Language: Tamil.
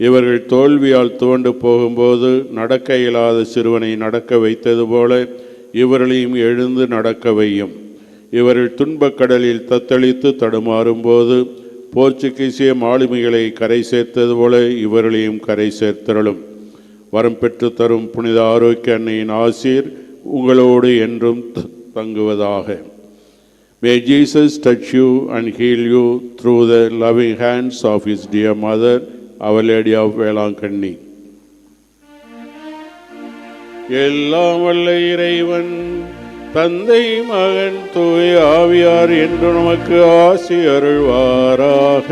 இவர்கள் தோல்வியால் துவண்டு போகும்போது நடக்க இயலாத சிறுவனை நடக்க வைத்தது போல இவர்களையும் எழுந்து நடக்க வையும். இவர்கள் துன்பக் கடலில் தத்தளித்து தடுமாறும்போது போர்ச்சுகீசிய மாலுமிகளை கரை சேர்த்தது போல இவர்களையும் கரை சேர்த்திரளும். வரம் பெற்று தரும் புனித ஆரோக்கிய அன்னையின் ஆசீர் உங்களோடு என்றும் த- தங்குவதாக. May Jesus touch you and heal you through the loving hands of his dear mother our lady of Velankanni எல்லாம் வல்ல இறைவன் தந்தை மகன் தூய் ஆவியார் என்று நமக்கு ஆசி அருள்வாராக.